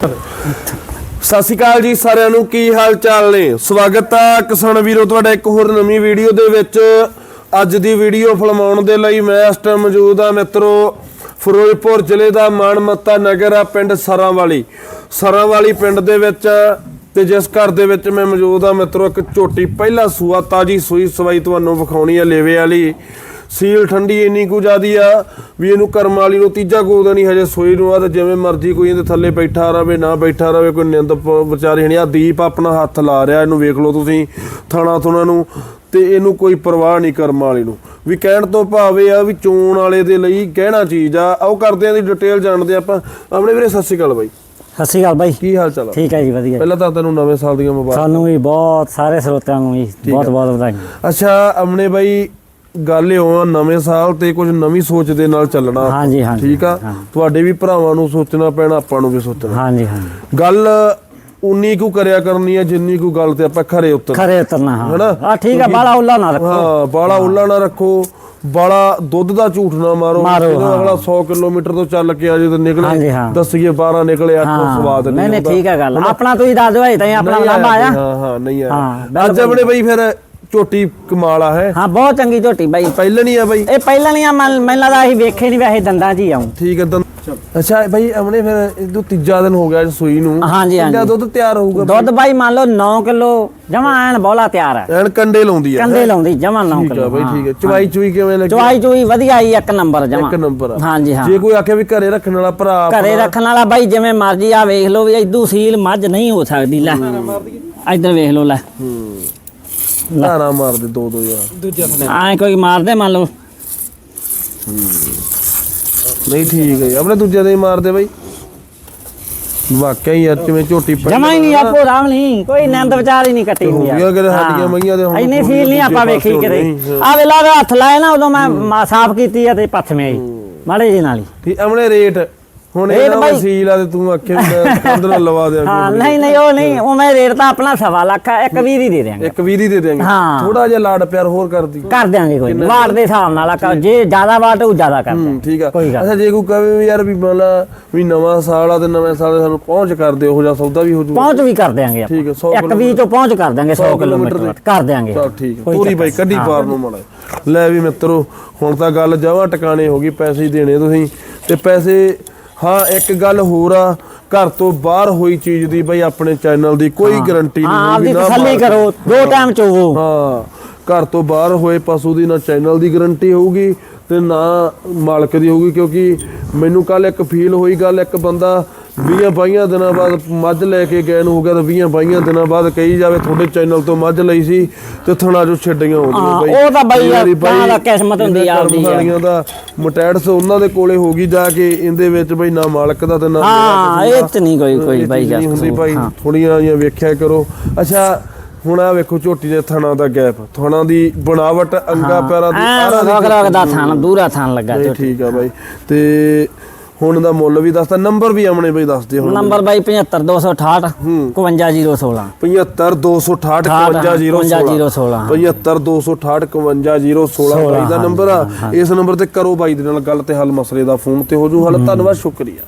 ਸਤਿ ਸ਼੍ਰੀ ਅਕਾਲ ਜੀ ਸਾਰਿਆਂ ਨੂੰ, ਕੀ ਹਾਲ ਚਾਲ ਨੇ? ਸਵਾਗਤ ਆ ਕਿਸਾਨ ਵੀਰੋ, ਤੁਹਾਡਾ ਇੱਕ ਹੋਰ ਨਵੀਂ ਵੀਡੀਓ ਦੇ ਵਿੱਚ। ਅੱਜ ਦੀ ਵੀਡੀਓ ਫਿਲਮਾਉਣ ਦੇ ਲਈ ਮੈਂ ਇਸ ਟਾਈਮ ਮੌਜੂਦ ਆ ਮਿੱਤਰੋ, ਫਿਰੋਜ਼ਪੁਰ ਜ਼ਿਲ੍ਹੇ ਦਾ ਮਾਨਮੱਤਾ ਨਗਰ ਆ ਪਿੰਡ ਸਰਾਂਵਾਲੀ। ਸਰਾਂਵਾਲੀ ਪਿੰਡ ਦੇ ਵਿੱਚ ਤੇ ਜਿਸ ਘਰ ਦੇ ਵਿੱਚ ਮੈਂ ਮੌਜੂਦ ਆ ਮਿੱਤਰੋ, ਇੱਕ ਝੋਟੀ, ਪਹਿਲਾ ਸੂਆ, ਤਾਜੀ ਸੂਈ ਸਵਾਈ ਤੁਹਾਨੂੰ ਵਿਖਾਉਣੀ ਆ ਲੇਵੇ ਵਾਲੀ। ਸੀਲ ਠੰਡੀ ਇੰਨੀ ਕੁ ਜ਼ਿਆਦੀ ਆ ਵੀ ਇਹਨੂੰ ਕਰਮ ਵਾਲੀ ਨੂੰ ਤੀਜਾ ਗੋਦ ਨਹੀਂ ਹਜੇ ਸੋਈ ਨੂੰ ਆ ਤੇ ਜਿਵੇਂ ਮਰਜ਼ੀ ਕੋਈ ਇਹਦੇ ਥੱਲੇ ਬੈਠਾ ਰਵੇ ਨਾ ਬੈਠਾ ਰਵੇ ਕੋਈ ਨਿੰਦ ਵਿਚਾਰੇ ਹਣੀ ਆ ਦੀਪ ਆਪਣਾ ਹੱਥ ਲਾ ਰਿਹਾ ਇਹਨੂੰ ਵੇਖ ਲਓ ਤੁਸੀਂ ਥਾਣਾ ਥੁਣਾ ਨੂੰ ਤੇ ਇਹਨੂੰ ਕੋਈ ਪਰਵਾਹ ਨਹੀਂ ਕਰਮ ਵਾਲੀ ਨੂੰ। ਵੀ ਕਹਿਣ ਤੋਂ ਭਾਵੇਂ ਆ ਵੀ ਚੋਣ ਵਾਲੇ ਦੇ ਲਈ ਕਹਿਣਾ ਚੀਜ਼ ਆ ਆਓ ਕਰਦੇ ਆ ਦੀ ਡਿਟੇਲ ਜਾਣਦੇ ਆਪਾਂ। ਆਪਣੇ ਵੀਰੇ ਸਤਿ ਸ਼੍ਰੀ ਅਕਾਲ ਬਾਈ। ਸਤਿ ਸ਼੍ਰੀ ਅਕਾਲ ਬਾਈ। ਕੀ ਹਾਲ ਚਾਲ ਆ? ਠੀਕ ਹੈ ਜੀ ਵਧੀਆ। ਪਹਿਲਾਂ ਤਾਂ ਤੈਨੂੰ ਨਵੇਂ ਸਾਲ ਦੀਆਂ ਮੁਬਾਰਕਾਂ। ਸਾਨੂੰ ਵੀ ਬਹੁਤ ਸਾਰੇ ਸਰੋਤਿਆਂ ਨੂੰ ਵੀ ਬਹੁਤ ਬਹੁਤ ਵਧਾਈਆਂ। ਅੱਛਾ ਅਮਨੇ ਬਾਈ ਗੱਲ ਇਹ ਆ ਨਵੇਂ ਸਾਲ ਤੇ ਕੁਝ ਨਵੀਂ ਸੋਚ ਦੇ ਨਾਲ ਚੱਲਣਾ। ਹਾਂਜੀ ਹਾਂਜੀ ਠੀਕ ਆ। ਤੁਹਾਡੇ ਵੀ ਭਰਾਵਾਂ ਨੂੰ ਸੋਚਣਾ ਪੈਣਾ ਆਪਾਂ ਨੂੰ ਵੀ ਸੋਚਣਾ। ਹਾਂਜੀ ਹਾਂਜੀ ਗੱਲ ਉਨੀ ਕੁ ਕਰਿਆ ਕਰਨੀ ਆ ਜਿੰਨੀ ਕੁ ਗੱਲ ਤੇ ਆਪਾਂ ਖਰੇ ਉੱਤਰ ਖਰੇ ਉਤਰਨਾ ਹਾਂ। ਹੈਨਾ? ਆ ਠੀਕ ਹੈ ਬਾਲਾ ਉੱਲਾ ਨਾ ਰੱਖੋ। ਹਾਂ ਬਾਲਾ ਉੱਲਾ ਨਾ ਰੱਖੋ। ਬਾਲਾ ਦੁੱਧ ਦਾ ਝੂਠ ਨਾ ਮਾਰੋ। ਹਾਂ। ਅਗਲਾ 100 ਕਿਲੋਮੀਟਰ ਤੋਂ ਚੱਲ ਕੇ ਆ ਜੇ ਤੇ ਹਾਂਜੀ, ਨਿਕਲੇ ਹਾਂ। ਦੱਸੀਏ 12 ਨਿਕਲੇ 8 ਸਵਾਦ ਨਹੀਂ ਨਹੀਂ। ਠੀਕ ਹੈ ਗੱਲ। ਆਪਣਾ ਤੁਸੀਂ ਦੱਸ ਦਿਓ ਤਾਂ ਆਪਣਾ ਲਾਂਭਾ ਆਇਆ। ਹਾਂ ਹਾਂ ਨਹੀਂ ਆਇਆ। ਅੱਜ ਆਪਣੇ ਬਈ ਫਿਰ ਝੋਟੀ ਕਮਾਲ ਆ ਹੈ। ਹਾਂ ਬਹੁਤ ਚੰਗੀ ਝੋਟੀ ਬਾਈ। ਪਹਿਲਾਂ ਨਹੀਂ ਆ ਬਈ? ਇਹ ਪਹਿਲਾਂ ਨਹੀਂ ਮੈਨੂੰ ਲੱਗਦਾ ਅਸੀਂ ਵੇਖੇ ਨਹੀਂ ਵੈਸੇ ਦੰਦਾਂ 'ਚ ਹੀ ਆਉਂ। ਠੀਕ ਹੈ ਤਾਂ ਅੱਛਾ ਬਈ ਅਮਨੇ ਫਿਰ ਇਹ ਤੋਂ ਤੀਜਾ ਦਿਨ ਹੋ ਗਿਆ ਸੂਈ ਨੂੰ। ਹਾਂਜੀ, ਹਾਂਜੀ। ਦੁੱਧ ਤਿਆਰ ਹੋਊਗਾ ਦੁੱਧ ਬਾਈ ਮੰਨ ਲਓ 9 ਕਿਲੋ ਜਮਾ ਐਨ ਬੋਲਾ ਤਿਆਰ ਹੈ ਐਨ ਕੰਡੇ ਲਾਉਂਦੀ ਆ। ਕੰਦੇ ਲਾਉਂਦੀ ਜਮਾ 9 ਠੀਕ ਆ ਕਿਲੋ। ਬਈ ਠੀਕ ਹੈ। ਚਵਾਈ ਚੁਈ ਕਿਵੇਂ ਲੱਗੀ? ਚੁਆਈ ਚੁਈ ਵਧੀਆ ਹੀ ਇੱਕ ਨੰਬਰ ਜਮਾ। ਇੱਕ ਨੰਬਰ ਆ। ਹਾਂਜੀ ਹਾਂ। ਜੇ ਕੋਈ ਆਖੇ ਵੀ ਘਰੇ ਰੱਖਣ ਵਾਲਾ ਭਰਾ ਘਰੇ ਰੱਖਣ ਵਾਲਾ ਬਾਈ ਜਿਵੇਂ ਮਰਜ਼ੀ ਆ ਵੇਖ ਲਓ ਵੀ ਇਦੂ ਸੀਲ ਮੱਝ ਨਹੀਂ ਹੋ ਸਕਦੀ ਲੈ। ਇੱਧਰ ਵੇਖ ਲਓ ਲੈ। ਧਾਰਾ ਮਾਰਦੇ ਦੋ ਦੋ ਯਾਰ। ਐ ਕੋਈ ਮਾਰਦੇ ਮੰਨ ਲਓ। ਨਹੀਂ ਠੀਕ ਹੈ ਆਪਣੇ ਦੂਜੇ ਦੇ ਹੀ ਮਾਰਦੇ ਬਈ। ਵਾਕਿਆ ਹੀ ਯਾਰ ਜਿਵੇਂ ਝੋਟੀ ਪਈ ਜਮਾ ਹੀ ਨਹੀਂ ਆਪੋ ਰਾਮ ਨਹੀਂ ਕੋਈ ਨੰਦ ਵਿਚਾਰ ਹੀ ਨਹੀਂ ਕੱਟੀ ਹੋ ਹੁੰਦੀ ਗਿਆ ਕਿਤੇ ਸਾਡੀਆਂ ਮਈਆਂ ਦੇ ਹੁਣ ਇੰਨੀ ਫੀਲ ਨਹੀਂ ਆਪਾਂ ਦੂਜੇ ਵੇਖੀ ਕਿਤੇ। ਆ ਵੇਲਾ ਦਾ ਹੱਥ ਲਾਏ ਨਾ ਉਦੋਂ ਮੈਂ ਮਾ- ਸਾਫ਼ ਕੀਤੀ ਆ ਤੇ ਪੱਥ ਮੇ ਆਈ। ਮਾੜੇ ਜੀ ਨਾਲ ਹੀ। ਠੀਕ ਆਪਣੇ ਰੇਟ ਹੁਣ ਇਹ ਨਾ ਵਸੀਲ ਆ ਤੇ ਤੂੰ ਮੈਂ ਕੰਧ ਨਾਲ ਲਵਾ ਦਿਆਂ ਹਾਂ ਨਹੀਂ ਨਹੀਂ ਉਹ ਨਹੀਂ ਉਹ ਮੈਂ ਰੇਟ ਤਾਂ ਆਪਣਾ ਸਵਾ ਲੱਖ ਆ, ਇੱਕ ਵੀਹ ਦੀ ਦੇ ਦਿਆਂਗੇ। ਇੱਕ 20 ਦੀ ਦੇ ਦੇਂਗੇ ਹਾਂ। ਥੋੜਾ ਜਿਹਾ ਲਾਡ ਪਿਆਰ ਹੋਰ ਕਰਦੀ ਕਰ ਦਿਆਂਗੇ ਕੋਈ। ਵਾਟ ਦੇ ਹਿਸਾਬ ਨਾਲ ਆ, ਜੇ ਜ਼ਿਆਦਾ ਵਾਟ ਉਹ ਜ਼ਿਆਦਾ ਕਰ ਹੂੰ ਦਿਆਂਗੇ ਠੀਕ ਆ। ਅੱਛਾ ਜੇ ਕੋਈ ਕਹੇ ਵੀ ਯਾਰ ਵੀ ਮਤਲਬ ਵੀ ਨਵਾਂ ਸਾਲ ਆ ਤੇ ਨਵੇਂ ਸਾਲ ਦੇ ਸਾਨੂੰ ਪਹੁੰਚ ਕਰ ਦਿਓ ਉਹ ਜਾਂ ਸੌਦਾ ਵੀ ਹੋ ਜੂ ਪਹੁੰਚ ਵੀ ਕਰ ਦਿਆਂਗੇ ਆਪਾਂ। ਠੀਕ ਹੈ, ਸੌ ਇੱਕ ਵੀਹ ਤੋਂ ਪਹੁੰਚ ਕਰ ਦਿਆਂਗੇ 100 ਕਿਲੋਮੀਟਰ ਦੇ। ਕਰ ਦਿਆਂਗੇ। ਚਲ ਠੀਕ ਹੈ ਪੂਰੀ ਬਾਈ ਕੱਢੀ ਪਾਰ ਨੂੰ ਮੜਾ ਲੈ ਵੀ ਮਿੱਤਰੋ ਹੁਣ ਤਾਂ ਗੱਲ ਜਵਾਂ ਟਿਕਾਣੇ ਹੋ ਗਈ ਪੈਸੇ ਹੀ ਦੇਣੇ ਤੁਸੀਂ। ਤੇ ਪੈਸੇ ਹਾਂ ਇੱਕ ਗੱਲ ਹੋਰ ਆ ਘਰ ਤੋਂ ਬਾਹਰ ਹੋਈ ਚੀਜ਼ ਦੀ ਬਾਈ ਆਪਣੇ ਚੈਨਲ ਦੀ ਕੋਈ ਗਾਰੰਟੀ ਹਾਂ ਨਹੀਂ ਆਪਦੀ ਹੋਊਗੀ, ਨਾ ਤਸੱਲੀ ਕਰੋ ਦੋ ਟਾਈਮ ਚੋਵੋ। ਹਾਂ ਘਰ ਤੋਂ ਬਾਹਰ ਹੋਏ ਪਸ਼ੂ ਦੀ ਨਾ ਚੈਨਲ ਦੀ ਗਾਰੰਟੀ ਹੋਊਗੀ ਤੇ ਨਾ ਮਾਲਕ ਦੀ ਹੋਊਗੀ ਕਿਉਂਕਿ ਮੈਨੂੰ ਕੱਲ ਇੱਕ ਫੀਲ ਹੋਈ ਗੱਲ ਇੱਕ ਬੰਦਾ 20 22 ਦਿਨਾਂ ਬਾਅਦ ਮੱਝ ਲੈ ਕੇ ਗਏ ਨੂੰ ਹੋ ਗਿਆ ਤਾਂ 20 22 ਦਿਨਾਂ ਬਾਅਦ ਕਹੀ ਜਾਵੇ ਤੁਹਾਡੇ ਚੈਨਲ ਤੋਂ ਮੱਝ ਲਈ ਸੀ ਤੇ ਥਣਾ ਜੋ ਛੱਡੀਆਂ ਹੋ ਹਾਂ, ਗਈਆਂ ਉਹ ਤਾਂ ਬਾਈ ਗਾਂ ਦਾ ਕਿਸਮਤ ਹੁੰਦੀ ਇਹਨਾਂ ਆਪਦੀ ਆ। ਵਾਲੀਆਂ ਦਾ ਮਟੈਡਸ ਉਹਨਾਂ ਦੇ ਕੋਲੇ ਹੋਗੀ ਜਾ ਕੇ ਇਹਦੇ ਵਿੱਚ ਬਈ ਨਾ ਮਾਲਕ ਦਾ ਤੇ ਨਾ ਹਾਂ ਇਹ ਚ ਨਹੀਂ ਕੋਈ। ਕੋਈ ਬਾਈ ਨਹੀਂ ਹੁੰਦੀ ਗੱਲ ਭਾਈ ਥੋੜੀਆਂ ਜਿਹੀਆਂ ਵੇਖਿਆ ਕਰੋ। ਅੱਛਾ ਹੁਣ ਆ ਵੇਖੋ ਝੋਟੀ ਦੇ ਥਣਾ ਦਾ ਗੈਪ ਥਣਾ ਦੀ ਬਣਾਵਟ ਅੰਗਾ ਪੈਰਾਂ ਦੀ ਦੀ ਰੋਕ ਰੋਕ ਦਾ ਦੂਰਾ ਥਾਨ ਲੱਗਾ ਠੀਕ ਆ ਬਾਈ। ਤੇ ਹੁਣ ਦਾ ਮੁੱਲ ਵੀ ਦੱਸਦਾ ਨੰਬਰ ਵੀ ਆਮਣੇ ਬਈ ਦੱਸ ਦਿਓ ਹੁਣ। ਨੰਬਰ ਬਾਈ 75268 51016 75 268 51016 75 268 51016 ਬਾਈ ਦਾ ਨੰਬਰ ਆ। ਇਸ ਨੰਬਰ ਤੇ ਕਰੋ ਬਾਈ ਦੇ ਨਾਲ ਗੱਲ ਤੇ ਹੱਲ ਮਸਲੇ ਦਾ ਫੋਨ ਤੇ ਹੋ ਜੂ ਹੱਲ। ਧੰਨਵਾਦ ਸ਼ੁਕਰੀਆ।